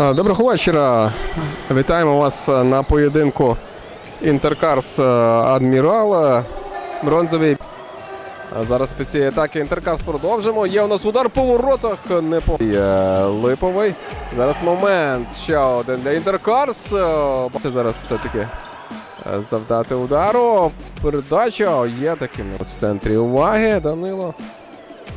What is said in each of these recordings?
А, Доброго вечора. Вітаємо вас е, на поєдинку Інтеркарс е, Адмірал. е, Бронзовий. Зараз під цієї атаки Інтеркарс продовжимо. Є у нас удар по воротах. Не по липовий. Зараз момент. Ще один для Інтеркарс. Е, Це зараз все-таки е, завдати удару. Передача є таким в центрі уваги. Данило.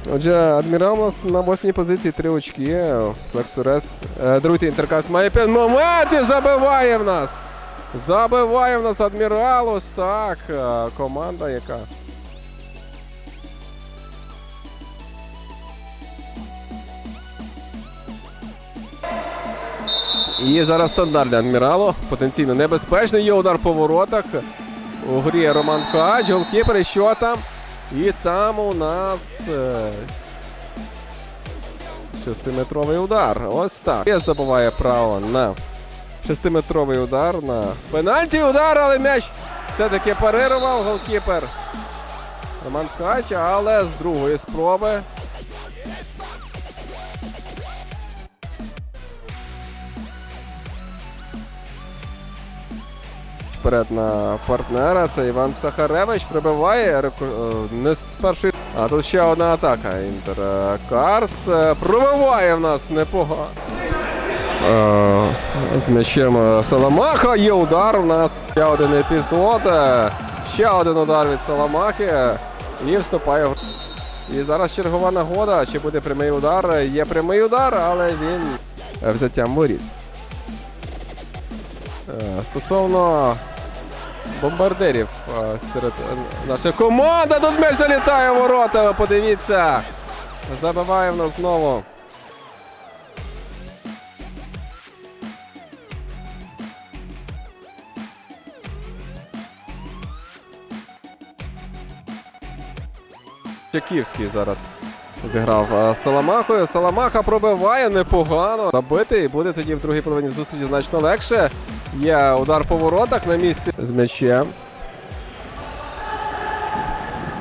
Отже, адмірал у нас на восьмій позиції три очки. Флексурес. Е, Другий інтеркас має п'ять моментів. Забиває в нас. Забиває в нас адмірал. Так. Е, Команда, яка. І зараз стандарт для адміралу. Потенційно небезпечний. Є удар по воротах. У грі Роман Кач, голкіпер, і що там? І там у нас е, шестиметровий удар. Ось так. І забуває право на шестиметровий удар на пенальті. Удар, але м'яч все-таки парирував голкіпер Роман Ткач, але з другої спроби. Вперед на партнера. Це Іван Сахаревич прибиває е, не з першої. А тут ще одна атака. Інтер е, Карс е, пробиває в нас непогано. З м'ячем Саламаха є удар у нас. Ще один епізод. Ще один удар від Саламахи. І вступає. в- І зараз чергова нагода. Чи буде прямий удар? Є прямий удар, але він взяттям воріт. Стосовно бомбардирів е, серед е, наша команда. Тут м'яч залітає в ворота. Подивіться. Забиває в нас знову. Чаківський зараз зіграв е, Саламахою. Саламаха пробиває непогано. Забити буде тоді в другій половині зустрічі значно легше. Є удар по воротах на місці з м'ячем.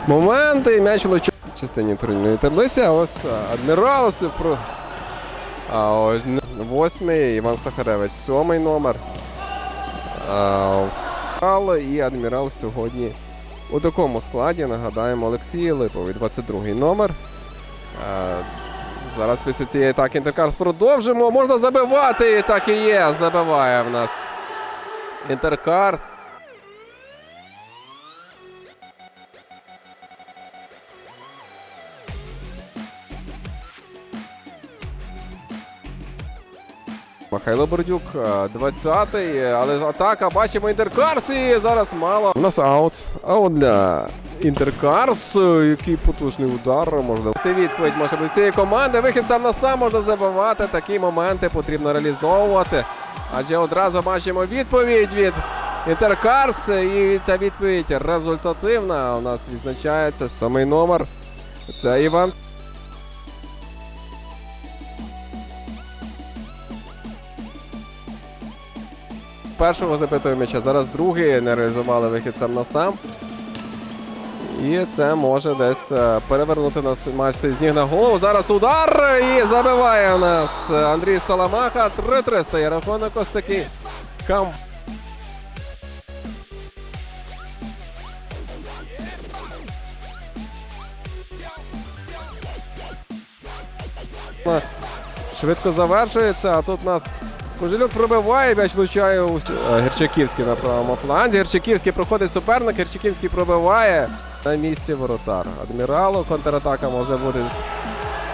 Моменти і м'яч в частині турнірної таблиці. Ось е, адмірал про. А ось восьмий Іван Сахаревич, сьомий номер. А, і адмірал сьогодні у такому складі. Нагадаємо, Олексій Липовий, 22-й номер. А, Зараз після цієї атаки Інтеркарс продовжимо. Можна забивати. Так і є. Забиває в нас Інтеркарс. Михайло Бордюк, е, 20-й, але атака, бачимо Інтеркарс і зараз мало. У нас аут. Аут для Інтеркарс. е, Який потужний удар можна. Це відповідь може бути цієї команди. Вихід сам на сам можна забивати. Такі моменти потрібно реалізовувати. Адже одразу бачимо відповідь від Інтеркарс. І ця відповідь результативна. У нас відзначається сьомий номер. Це Іван. першого забитого м'яча. Зараз другий не реалізували вихід сам на сам. І це може десь е, перевернути нас матч цей з ніг на голову. Зараз удар і забиває у нас Андрій Саламаха. 3-3 стає рахунок ось такий. Кам. Швидко завершується, а тут нас Кожелюк пробиває, м'яч влучає у Герчаківський на правому фланзі. Герчаківський проходить суперник, Герчаківський пробиває на місці воротар. Адміралу контратака може бути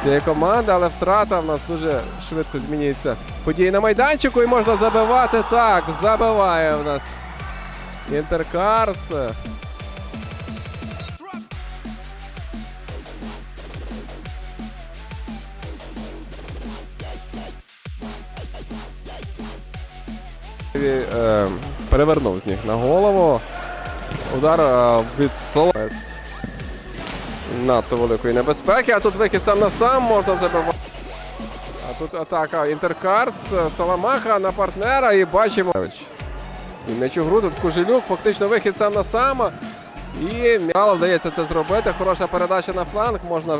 цієї команди, але втрата в нас дуже швидко змінюється. Події на майданчику і можна забивати. Так, забиває в нас Інтеркарс. Е, перевернув з них на голову. Удар е, від Соло. Надто великої небезпеки, а тут вихід сам на сам можна забивати. А тут атака Інтеркарс, Саламаха на партнера і бачимо. І м'яч у гру тут Кужелюк, фактично вихід сам на сам. І мало вдається це зробити. Хороша передача на фланг. Можна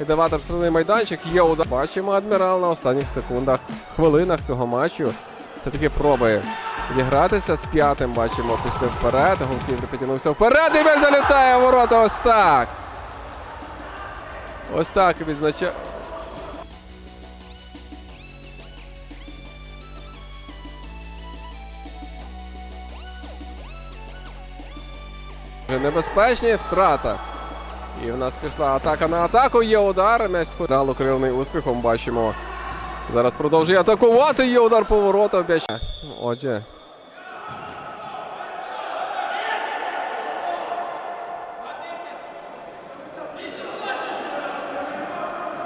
віддавати в штрафний майданчик. Є удар. Бачимо адмірал на останніх секундах, хвилинах цього матчу. Це таки проби відігратися з п'ятим. Бачимо, пішли вперед. Голківер підтягнувся вперед. І м'яч залітає ворота. Ось так. Ось так відзначає. Небезпечні втрата. І в нас пішла атака на атаку. Є удар. М'яч сходив укрілений успіхом. Бачимо. Зараз продовжує атакувати. Є удар по воротам. М'яч. Отже,